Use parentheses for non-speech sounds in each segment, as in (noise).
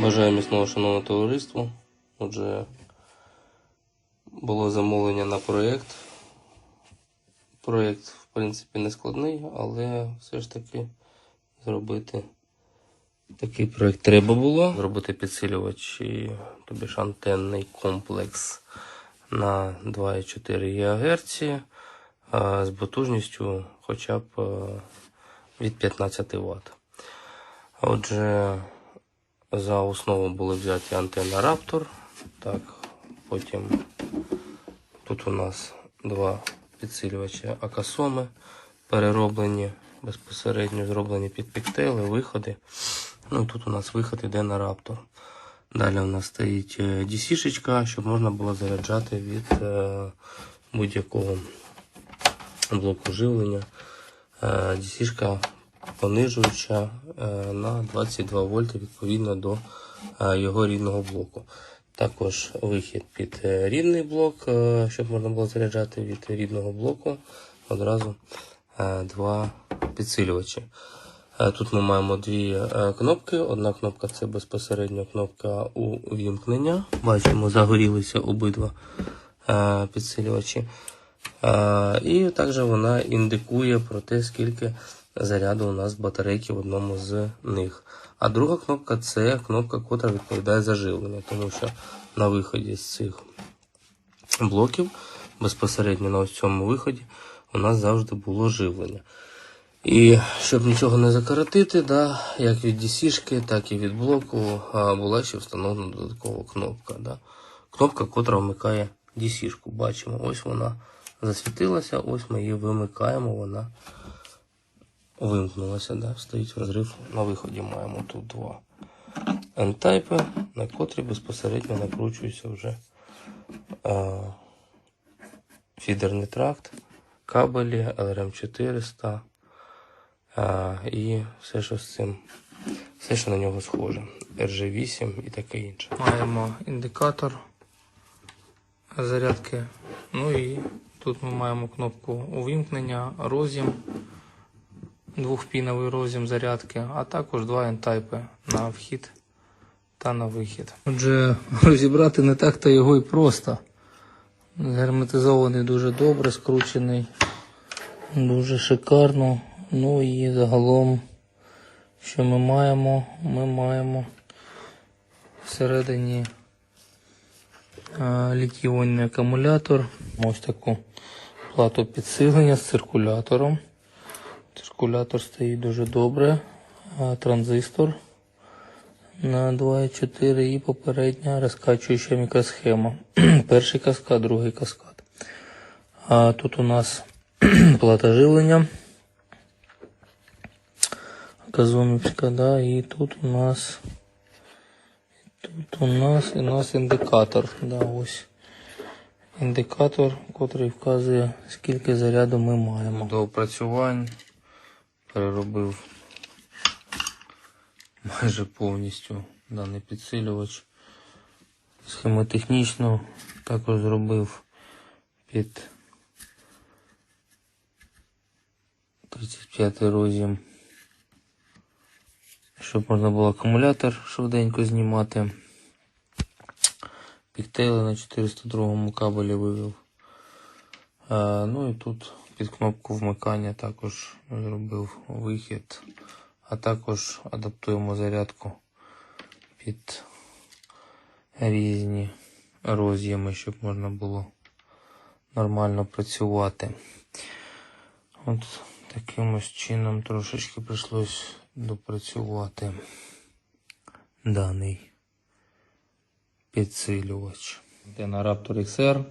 Бажаю міцного шановне товариство. Отже, було замовлення на проєкт. Проєкт, в принципі, не складний, але все ж таки зробити такий проєкт треба було. Зробити підсилювач, тобі ж антенний комплекс на 2,4 ГГц з потужністю хоча б від 15 Вт. Отже, за основу були взяті антенна Raptor. Так, потім тут у нас два підсилювачі Акасоми перероблені, безпосередньо зроблені під піктейли, виходи. Ну, тут у нас виход іде на Raptor. Далі у нас стоїть е, DC-шечка, щоб можна було заряджати від е, будь-якого блоку живлення. Е, DC-шка понижуюча на 22 вольти відповідно до його рідного блоку. Також вихід під рідний блок, щоб можна було заряджати від рідного блоку одразу два підсилювачі. Е, Тут ми маємо дві е, кнопки. Одна кнопка це безпосередньо кнопка увімкнення. Бачимо, загорілися обидва е, підсилювачі. І також вона індикує про те, скільки заряду у нас батарейки в одному з них. А друга кнопка це кнопка, яка відповідає за живлення, тому що на виході з цих блоків, безпосередньо на ось цьому виході, у нас завжди було живлення. І щоб нічого не закоротити, да, як від DC-шки, так і від блоку, була ще встановлена додаткова кнопка. Да. Кнопка, котра вмикає DC-шку. Бачимо, ось вона засвітилася, ось ми її вимикаємо, вона вимкнулася. Да. Стоїть розрив на виході. Маємо тут два N-тайпи, на котрі безпосередньо накручується вже а, фідерний тракт, кабелі, LRM400 і все, що з цим, все, що на нього схоже. RG8 і таке інше. Маємо індикатор зарядки. Ну і тут ми маємо кнопку увімкнення, розім, двохпіновий розім зарядки, а також два N-тайпи на вхід та на вихід. Отже, розібрати не так-то його і просто. Герметизований дуже добре, скручений дуже шикарно. Ну і загалом, що ми маємо? Ми маємо всередині літіонний акумулятор. Ось таку плату підсилення з циркулятором. Циркулятор стоїть дуже добре. Транзистор на 2,4 і попередня розкачуюча мікросхема. (clears throat) Перший каскад, другий каскад. А тут у нас (clears throat) плата живлення. Казомівська, да, і тут у нас тут у нас у нас індикатор. Да, ось. Індикатор, котрий вказує, скільки заряду ми маємо. До опрацювань переробив майже повністю даний підсилювач. Схемотехнічно також зробив під 35 розім, щоб можна було акумулятор швиденько знімати. Піктейли на 402 кабелі вивів. А, ну і тут під кнопку вмикання також зробив вихід, а також адаптуємо зарядку під різні роз'єми, щоб можна було нормально працювати. От таким ось чином трошечки прийшлось допрацювати даний підсилювач. Йде на Raptor XR.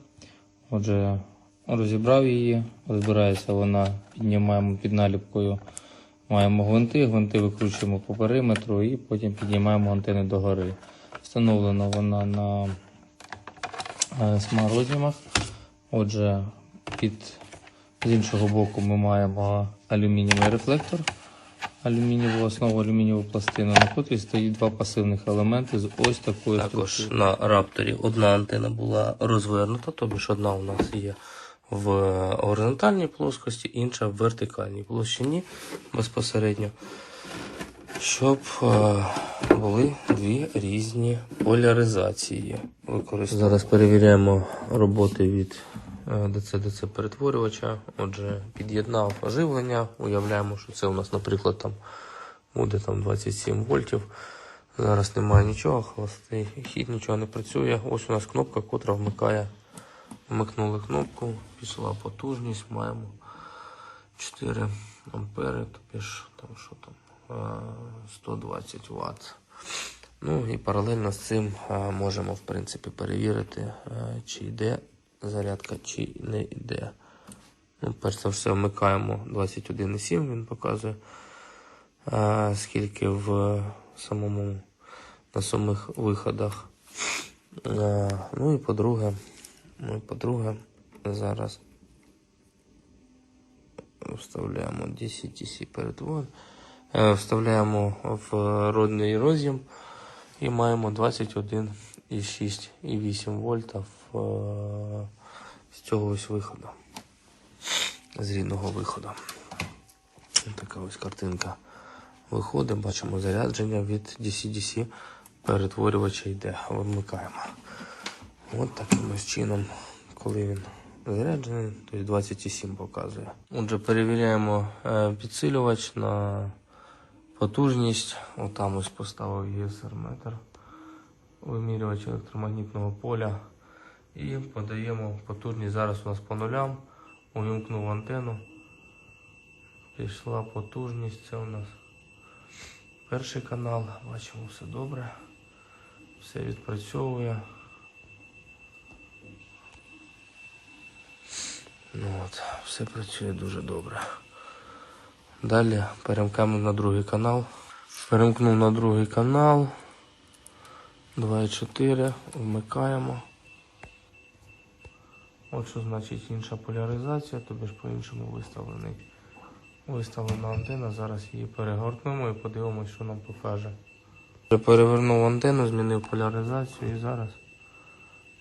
Отже, розібрав її, розбирається вона, піднімаємо під наліпкою. Маємо гвинти, гвинти викручуємо по периметру і потім піднімаємо антени догори. Встановлена вона на е, смарозімах. Отже, під з іншого боку ми маємо алюмінієвий рефлектор, алюмінієву основу, алюмінієву пластину, на котрій стоїть два пасивних елементи з ось такою Також на рапторі одна антена була розвернута, тобто ж одна у нас є в горизонтальній плоскості, інша в вертикальній площині безпосередньо, щоб е, були дві різні поляризації. Зараз перевіряємо роботи від е, DC-DC перетворювача. Отже, під'єднав живлення. Уявляємо, що це у нас, наприклад, там буде там 27 вольтів. Зараз немає нічого, холостий хід, нічого не працює. Ось у нас кнопка, котра вмикає. Вмикнули кнопку, пішла потужність, маємо 4 ампери, тобі ж там що там, е, 120 Вт. Ну і паралельно з цим е, можемо в принципі перевірити, е, чи йде зарядка, чи не йде. Ну, перш за все вмикаємо 21,7, він показує, е, скільки в самому на самих виходах. Е, Ну і по-друге, ну і по-друге, зараз вставляємо DC-DC перетвор, е, вставляємо в родний роз'єм і маємо 21,6 і 8 вольта е, з цього ось виходу. З рідного виходу. Така ось картинка виходить, бачимо зарядження від DC-DC перетворювача йде, вимикаємо. От таким ось чином, коли він заряджений, тобто 27 показує. Отже, перевіряємо е, підсилювач на потужність. Отам ось поставив ЄСР метр, вимірювач електромагнітного поля. І подаємо потужність зараз у нас по нулям. Увімкнув антенну. Пішла потужність, це у нас перший канал. Бачимо все добре. Все відпрацьовує. Ну от, все працює дуже добре. Далі перемкаємо на другий канал. Перемкнув на другий канал. 2,4. Вмикаємо. От що значить інша поляризація, тобі ж по-іншому виставлений. Виставлена антенна, зараз її перегорнемо і подивимося, що нам покаже. Я перевернув антенну, змінив поляризацію і зараз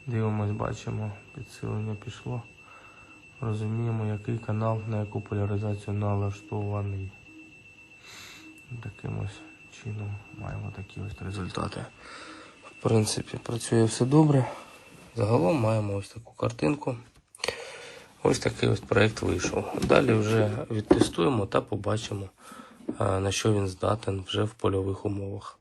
дивимось, бачимо, підсилення пішло. Розуміємо, який канал на яку поляризацію налаштований. Таким ось чином маємо такі ось результати. В принципі, працює все добре. Загалом маємо ось таку картинку. Ось такий ось проєкт вийшов. Далі вже відтестуємо та побачимо, на що він здатен вже в польових умовах.